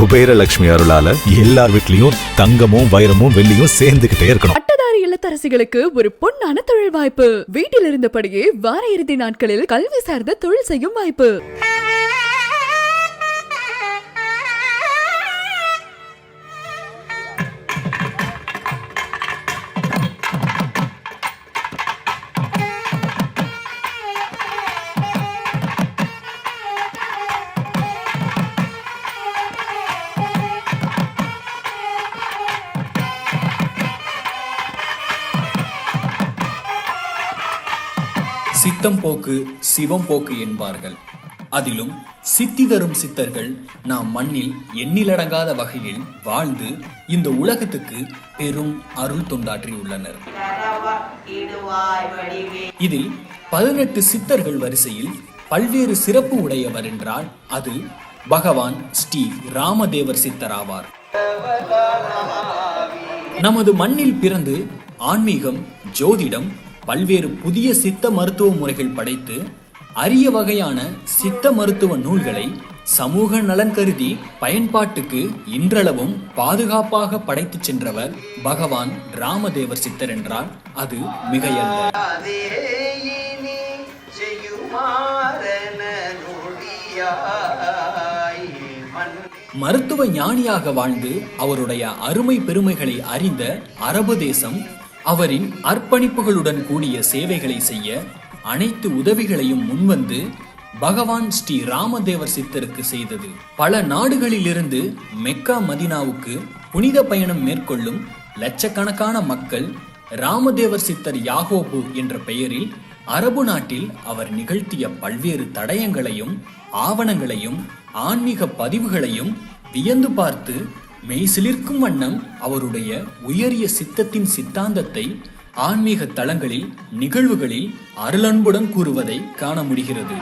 குபேரலட்சுமி அருளால எல்லார் வீட்லயும் தங்கமும் வைரமும் வெள்ளியும் சேர்ந்துகிட்டே இருக்கணும். பட்டதாரி இல்லத்தரசிகளுக்கு ஒரு பொன்னான தொழில் வாய்ப்பு. வீட்டில் இருந்தபடியே வார இறுதி நாட்களில் கல்வி சார்ந்த தொழில் செய்யும் வாய்ப்பு. சித்தம் போக்கு சிவம் போக்கு என்பார்கள். அதிலும் சித்தி தரும் சித்தர்கள் நாம் மண்ணில் எண்ணிலடங்காத வகையில் வாழ்ந்து இந்த உலகத்துக்கு பெரும் அருள் தொண்டாற்றியுள்ளனர். இதில் பதினெட்டு சித்தர்கள் வரிசையில் பல்வேறு சிறப்பு உடையவர் என்றால் அது பகவான் ஸ்ரீ ராமதேவர் சித்தர் ஆவார் நமது மண்ணில் பிறந்து ஆன்மீகம் ஜோதிடம் பல்வேறு புதிய சித்த மருத்துவ முறைகள் படைத்து அரிய வகையான சித்த மருத்துவ நூல்களை சமூக நலன் கருதி பயன்பாட்டுக்கு இன்றளவும் பாதுகாப்பாக படைத்துச் சென்றவர் பகவான் ராமதேவர் சித்தர் என்றால் அது மிகையல்ல. மருத்துவ ஞானியாக வாழ்ந்து அவருடைய அருமை பெருமைகளை அறிந்த அரபு தேசம் அவரின் அர்ப்பணிப்புகளுடன் கூடிய சேவைகளை செய்ய அனைத்து உதவிகளையும் முன்வந்து பகவான் ஸ்ரீ ராமதேவர் சித்தருக்கு செய்தது. பல நாடுகளிலிருந்து மெக்கா மதினாவுக்கு புனித பயணம் மேற்கொள்ளும் லட்சக்கணக்கான மக்கள் ராமதேவர் சித்தர் யாகோபு என்ற பெயரில் அரபு நாட்டில் அவர் நிகழ்த்திய பல்வேறு தடயங்களையும் ஆவணங்களையும் ஆன்மீக பதிவுகளையும் வியந்து பார்த்து மெய் சிலிர்க்கும் வண்ணம் அவருடைய உயரிய சித்தத்தின் சித்தாந்தத்தை ஆன்மீக தளங்களில் நிகழ்வுகளில் அருளன்புடன் கூறுவதை காண முடிகிறது.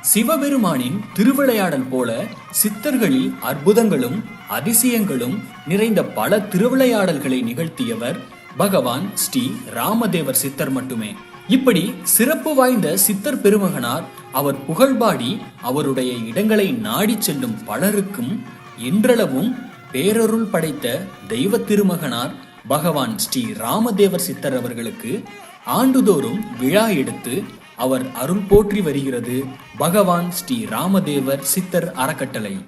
சிவபெருமானின் திருவிளையாடல் போல சித்தர்களில் அற்புதங்களும் அதிசயங்களும் நிறைந்த பல திருவிளையாடல்களை நிகழ்த்தியவர் பகவான் ஸ்ரீ ராமதேவர் சித்தர் மட்டுமே. இப்படி சிறப்பு வாய்ந்த சித்தர் பெருமகனார் அவர் புகழ்பாடி அவருடைய இடங்களை நாடிச் செல்லும் பலருக்கும் இன்றளவும் பேரருள் படைத்த தெய்வ திருமகனார் பகவான் ஸ்ரீ ராமதேவர் சித்தர் அவர்களுக்கு ஆண்டுதோறும் விழா எடுத்து அவர் அருள் போற்றி வருகிறது பகவான் ஸ்ரீ ராமதேவர் சித்தர் அறக்கட்டளை.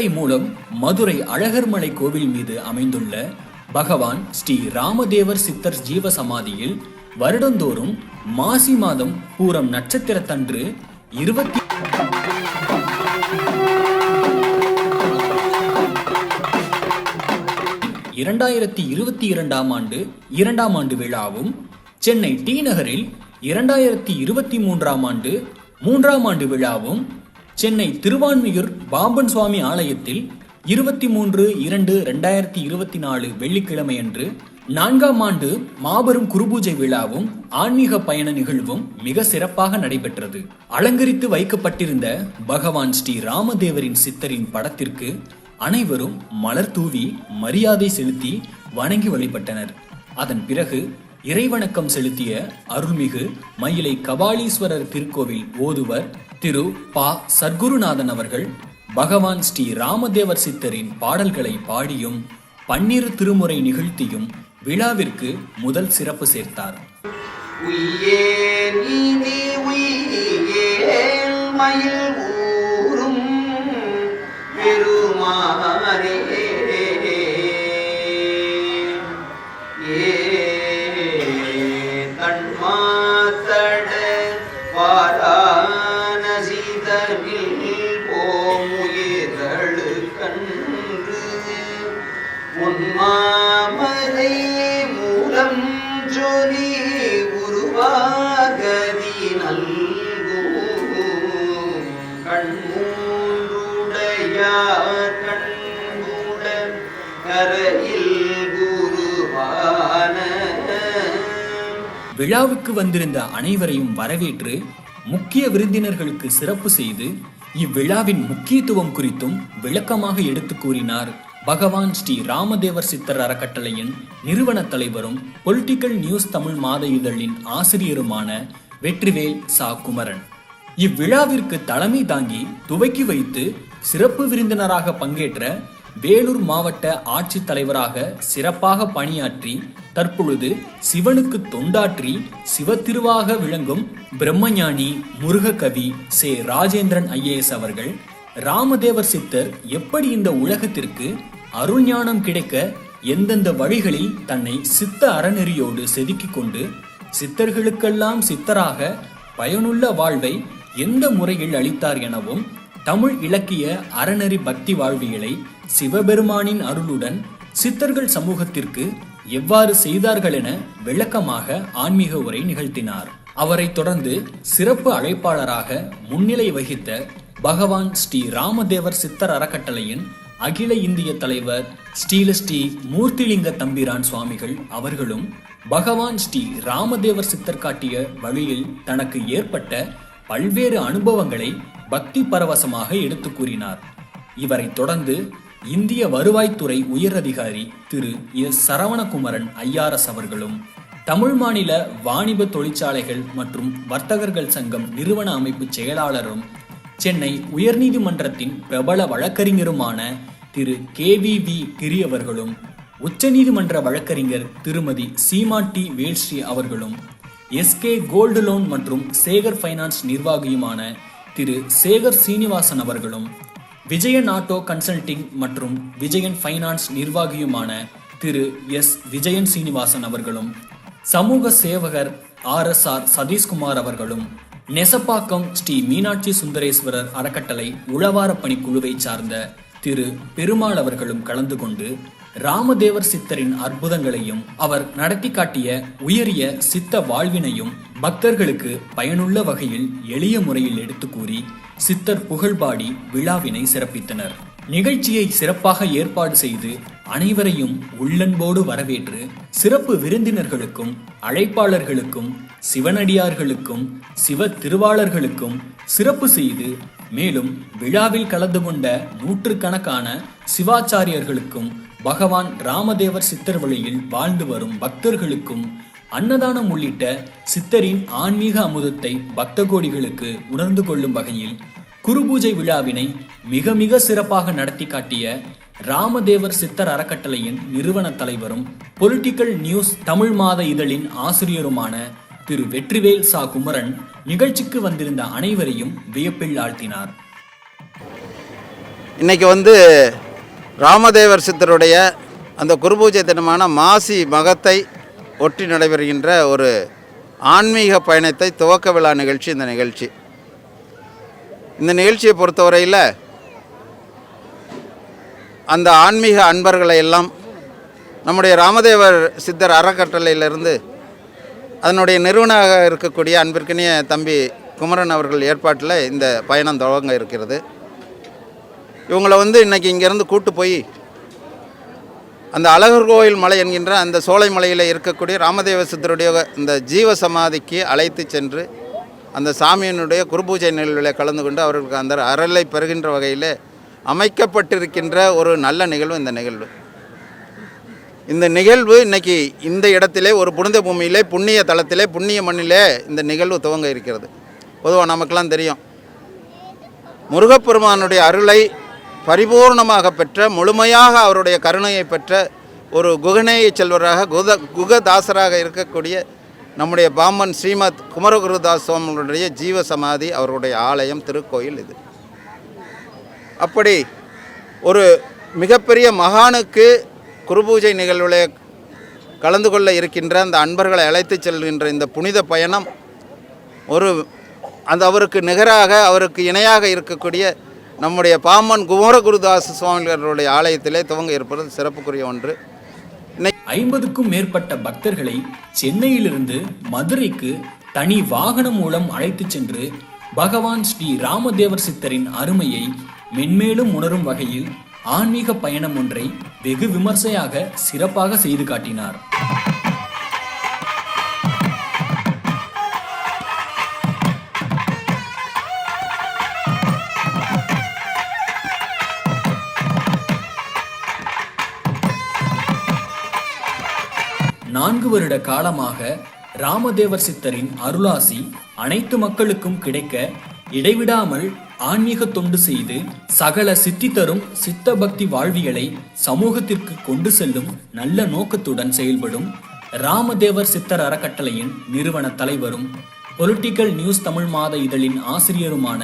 கட்டளை மூலம் மதுரை அழகர்மலை கோவில் மீது அமைந்துள்ள பகவான் ஸ்ரீ ராமதேவர் சித்தர் ஜீவ சமாதியில் வருடந்தோறும் மாசி மாதம் பூரம் நட்சத்திரத்தன்று இருபத்தி இரண்டாயிரத்தி இருபத்தி இரண்டாம் ஆண்டு இரண்டாம் ஆண்டு விழாவும் சென்னை டி நகரில் இரண்டாயிரத்தி இருபத்தி மூன்றாம் ஆண்டு மூன்றாம் ஆண்டு விழாவும் சென்னை திருவான்மியூர் பாம்பன் சுவாமி ஆலயத்தில் இருபத்தி மூன்று இரண்டு ரெண்டாயிரத்தி இருபத்தி நாலு வெள்ளிக்கிழமையன்று நான்காம் ஆண்டு மாபெரும் குருபூஜை விழாவும் ஆன்மீக பயண நிகழ்வும் மிக சிறப்பாக நடைபெற்றது. அலங்கரித்து வைக்கப்பட்டிருந்த பகவான் ஸ்ரீ ராமதேவரின் சித்தரின் படத்திற்கு அனைவரும் மலர் தூவி மரியாதை செலுத்தி வணங்கி வழிபட்டனர். அதன் பிறகு இறைவணக்கம் செலுத்திய அருள்மிகு மயிலை கபாலீஸ்வரர் திருக்கோவில் ஓதுவர் திரு பா. சர்க்குருநாதன் அவர்கள் பகவான் ஸ்ரீ ராமதேவர் சித்தரின் பாடல்களை பாடியும் பன்னிரு திருமுறை நிகழ்த்தியும் விழாவிற்கு முதல் சிறப்பு சேர்த்தார். உயே நீதி உயே மயில் விழாவுக்கு வந்திருந்த அனைவரையும் வரவேற்று முக்கிய விருந்தினர்களுக்கு சிறப்பு செய்து இவ்விழாவின் முக்கியத்துவம் குறித்தும் விளக்கமாக எடுத்து கூறினார். பகவான் ஸ்ரீ ராமதேவர் சித்தர் அறக்கட்டளையின் நிறுவன தலைவரும் பொலிட்டிக்கல் நியூஸ் தமிழ் மாத இதழின் ஆசிரியருமான வெற்றிவேல் சா குமரன். இவ்விழாவிற்கு தலைமை தாங்கி துவக்கி வைத்து சிறப்பு விருந்தினராக பங்கேற்ற வேலூர் மாவட்ட ஆட்சித்தலைவராக சிறப்பாக பணியாற்றி தற்பொழுது சிவனுக்கு தொண்டாற்றி சிவத்திருவாக விளங்கும் பிரம்மஞானி முருககவி சே. ராஜேந்திரன் ஐஏஎஸ் அவர்கள் ராமதேவர் சித்தர் எப்படி இந்த உலகத்திற்கு அருள்ஞானம் கிடைக்க எந்தெந்த வழிகளில் தன்னை சித்த அறநெறியோடு செதுக்கிக் கொண்டு சித்தர்களுக்கெல்லாம் சித்தராக பயனுள்ள வாழ்வை எந்த முறையில் அளித்தார் எனவும் தமிழ் இலக்கிய அறநெறி பக்தி வாழ்வியலை சிவபெருமானின் அருளுடன் சித்தர்கள் சமூகத்திற்கு எவ்வாறு செய்தார்கள் என விளக்கமாக ஆன்மீக உரை நிகழ்த்தினார். அவரைத் தொடர்ந்து சிறப்பு அழைப்பாளராக முன்னிலை வகித்த பகவான் ஸ்ரீ ராமதேவர் சித்தர் அறக்கட்டளையின் அகில இந்திய தலைவர் ஸ்ரீலஸ்ரீ மூர்த்திலிங்க தம்பிரான் சுவாமிகள் அவர்களும் பகவான் ஸ்ரீ ராமதேவர் சித்தர் காட்டிய வழியில் தனக்கு ஏற்பட்ட பல்வேறு அனுபவங்களை பக்தி பரவசமாக எடுத்து கூறினார். இவரைத் தொடர்ந்து இந்திய வருவாய்த்துறை உயரதிகாரி திரு. எஸ். சரவணகுமரன் ஐஆர்எஸ் அவர்களும் தமிழ் மாநில வாணிப தொழிற்சாலைகள் மற்றும் வர்த்தகர்கள் சங்கம் நிறுவன அமைப்பு செயலாளரும் சென்னை உயர்நீதிமன்றத்தின் பிரபல வழக்கறிஞருமான திரு. கே. வி. வி. கிரி அவர்களும் உச்சநீதிமன்ற வழக்கறிஞர் திருமதி சீமா டி. வேல்ஸ்ரீ அவர்களும் எஸ்கே கோல்டு லோன் மற்றும் சேகர் ஃபைனான்ஸ் நிர்வாகியுமான திரு சேகர் சீனிவாசன் அவர்களும் விஜயன் ஆட்டோ கன்சல்டிங் மற்றும் விஜயன் ஃபைனான்ஸ் நிர்வாகியுமான திரு எஸ். விஜயன் சீனிவாசன் அவர்களும் சமூக சேவகர் ஆர். எஸ். ஆர். சதீஷ்குமார் அவர்களும் நெசப்பாக்கம் ஸ்ரீ மீனாட்சி சுந்தரேஸ்வரர் அறக்கட்டளை உழவார பணிக்குழுவை சார்ந்த திரு. பெருமாள் அவர்களும் கலந்து கொண்டு ராமதேவர் சித்தரின் அற்புதங்களையும் அவர் நடத்தி காட்டிய உயரிய சித்த வாழ்வினையும் பக்தர்களுக்கு பயனுள்ள வகையில் எளிய முறையில் எடுத்து கூறி சித்தர் புகழ்பாடி விழாவினை சிறப்பித்தனர். நிகழ்ச்சியை சிறப்பாக ஏற்பாடு செய்து அனைவரையும் உள்ளன்போடு வரவேற்று சிறப்பு விருந்தினர்களுக்கும் அழைப்பாளர்களுக்கும் சிவனடியார்களுக்கும் சிவ திருவாளர்களுக்கும் சிறப்பு செய்து மேலும் விழாவில் கலந்து கொண்ட நூற்றுக்கணக்கான சிவாச்சாரியர்களுக்கும் பகவான் ராமதேவர் சித்தர் வழியில் வாழ்ந்து வரும் பக்தர்களுக்கும் அன்னதானம் உள்ளிட்ட சித்தரின் ஆன்மீக அமுதத்தை பக்த கோடிகளுக்கு உணர்ந்து கொள்ளும் வகையில் குருபூஜை விழாவினை மிக மிக சிறப்பாக நடத்தி காட்டிய ராமதேவர் சித்தர் அறக்கட்டளையின் நிறுவன தலைவரும் பொலிட்டிக்கல் நியூஸ் தமிழ் மாத இதழின் ஆசிரியருமான திரு வெற்றிவேல் சா குமரன் நிகழ்ச்சிக்கு வந்திருந்த அனைவரையும் வியப்பில் ஆழ்த்தினார். இன்னைக்கு வந்து ராமதேவர் சித்தருடைய அந்த குருபூஜை தினமான மாசி மகத்தை ஒட்டி நடைபெறுகின்ற ஒரு ஆன்மீக பயணத்தை துவக்க விழா நிகழ்ச்சி இந்த நிகழ்ச்சி. இந்த நிகழ்ச்சியை பொறுத்தவரையில் அந்த ஆன்மீக அன்பர்களை எல்லாம் நம்முடைய ராமதேவர் சித்தர் அறக்கட்டளையிலிருந்து அதனுடைய நிறுவனமாக இருக்கக்கூடிய அன்பிற்கினிய தம்பி குமரன் அவர்கள் ஏற்பாட்டில் இந்த பயணம் துவங்க இருக்கிறது. இவங்களை வந்து இன்றைக்கி இங்கேருந்து கூட்டு போய் அந்த அழகர் கோயில் மலை என்கின்ற அந்த சோலை மலையில் இருக்கக்கூடிய ராமதேவ சித்தருடைய இந்த ஜீவ சமாதிக்கு அழைத்து சென்று அந்த சாமியினுடைய குருபூஜை நிகழ்வில் கலந்து கொண்டு அவர்களுக்கு அந்த அறலை பெறுகின்ற வகையில் அமைக்கப்பட்டிருக்கின்ற ஒரு நல்ல நிகழ்வு இந்த நிகழ்வு. இந்த நிகழ்வு இன்றைக்கி இந்த இடத்திலே ஒரு புனித பூமியிலே புண்ணிய தளத்திலே புண்ணிய மண்ணிலே இந்த நிகழ்வு துவங்க இருக்கிறது. பொதுவாக நமக்கெல்லாம் தெரியும். முருகப்பெருமானுடைய அருளை பரிபூர்ணமாக பெற்ற முழுமையாக அவருடைய கருணையை பெற்ற ஒரு குகநேய செல்வராக குத குகதாசராக இருக்கக்கூடிய நம்முடைய பாமன் ஸ்ரீமத் குமரகுருதாஸ் சுவாமிகளுடைய ஜீவ சமாதி அவருடைய ஆலயம் திருக்கோயில் இது. அப்படி ஒரு மிகப்பெரிய மகானுக்கு குருபூஜை நிகழ்வில் கலந்து கொள்ள இருக்கின்ற அந்த அன்பர்களை அழைத்து செல்கின்ற இந்த புனித பயணம் ஒரு அந்த அவருக்கு நிகராக அவருக்கு இணையாக இருக்கக்கூடிய நம்முடைய பாமன் குமரகுருதாஸ் சுவாமிகளுடைய ஆலயத்திலே துவங்க இருப்பது சிறப்புக்குரிய ஒன்று. ஐம்பதுக்கும் மேற்பட்ட பக்தர்களை சென்னையிலிருந்து மதுரைக்கு தனி வாகனம் மூலம் அழைத்துச் சென்று பகவான் ஸ்ரீ ராமதேவர் சித்தரின் அருமையை மென்மேலும் உணரும் வகையில் ஆன்மீக பயணம் ஒன்றை வெகு விமர்சையாக சிறப்பாக செய்து காட்டினார். வருட காலமாக ராமதேவர் சித்தரின் அருளாசி அனைத்து மக்களுக்கும் கிடைக்க இடைவிடாமல் ஆன்மீக தொண்டு செய்து சகல சித்தி தரும் சித்த பக்தி வாழ்விகளை சமூகத்திற்கு கொண்டு செல்லும் நல்ல நோக்கத்துடன் செயல்படும் ராமதேவர் சித்தர் அறக்கட்டளையின் நிறுவன தலைவரும் பொலிட்டிக்கல் நியூஸ் தமிழ் மாத இதழின் ஆசிரியருமான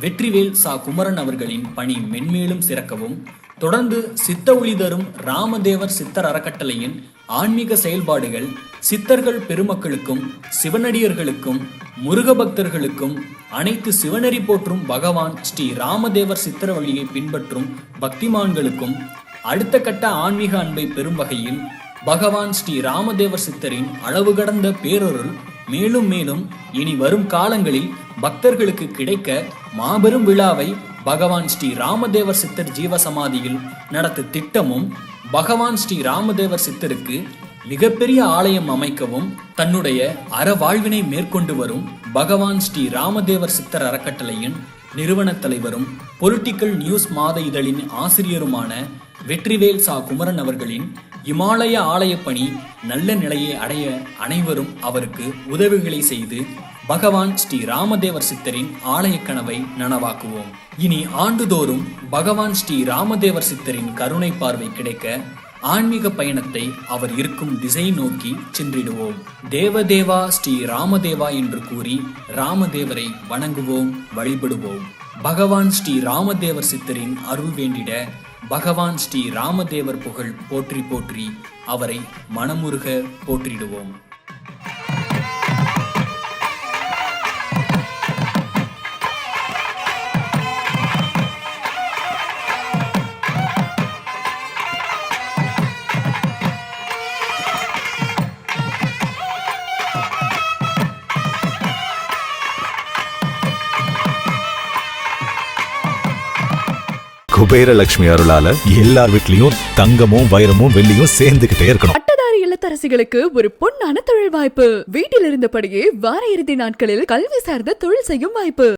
வெற்றிவேல் சா. குமரன் அவர்களின் பணி மென்மேலும் சிறக்கவும் தொடர்ந்து சித்த ஒளி தரும் ராமதேவர் சித்தர் அறக்கட்டளையின் ஆன்மீக செயல்பாடுகள் சித்தர்கள் பெருமக்களுக்கும் சிவனடியர்களுக்கும் முருக பக்தர்களுக்கும் அனைத்து சிவனரி போற்றும் பகவான் ஸ்ரீ ராமதேவர் சித்தர் வழியை பின்பற்றும் பக்திமான்களுக்கும் அடுத்த கட்ட ஆன்மீக அன்பை பெறும் வகையில் பகவான் ஸ்ரீ ராமதேவர் சித்தரின் அளவு கடந்த பேரொருள் மேலும் மேலும் இனி வரும் காலங்களில் பக்தர்களுக்கு கிடைக்க மாபெரும் விழாவை பகவான் ஸ்ரீ ராமதேவர் சித்தர் ஜீவசமாதியில் நடத்த திட்டமும் பகவான் ஸ்ரீ ராமதேவர் சித்தருக்கு மிகப்பெரிய ஆலயம் அமைக்கவும் தன்னுடைய அறவாழ்வினை மேற்கொண்டு வரும் பகவான் ஸ்ரீ ராமதேவர் சித்தர் அறக்கட்டளையின் நிறுவன தலைவரும் பொலிட்டிக்கல் நியூஸ் மாத இதழின் ஆசிரியருமான வெற்றிவேல் சா குமரன் அவர்களின் இமாலய ஆலயப் பணி நல்ல நிலையை அடைய அனைவரும் அவருக்கு உதவிகளை செய்து பகவான் ஸ்ரீ ராமதேவர் சித்தரின் ஆலய கனவை நனவாக்குவோம். இனி ஆண்டுதோறும் பகவான் ஸ்ரீ ராமதேவர் சித்தரின் கருணை பார்வை கிடைக்க ஆன்மீக பயணத்தை அவர் இருக்கும் திசை நோக்கி சென்றிடுவோம். தேவதேவா ஸ்ரீ ராமதேவா என்று கூறி ராமதேவரை வணங்குவோம் வழிபடுவோம். பகவான் ஸ்ரீ ராமதேவர் சித்தரின் அருள் வேண்டிட பகவான் ஸ்ரீ ராமதேவர் புகழ் போற்றி போற்றி அவரை மனமுருக போற்றிடுவோம். குபேரலட்சுமி அருளால எல்லார் வீட்லயும் தங்கமும் வைரமும் வெள்ளியும் சேர்ந்துகிட்டே இருக்கணும். பட்டதாரி இல்லத்தரசிகளுக்கு ஒரு பொன்னான தொழில் வாய்ப்பு. வீட்டில் இருந்தபடியே வார இறுதி நாட்களில் கல்வி சார்ந்த தொழில் செய்யும் வாய்ப்பு.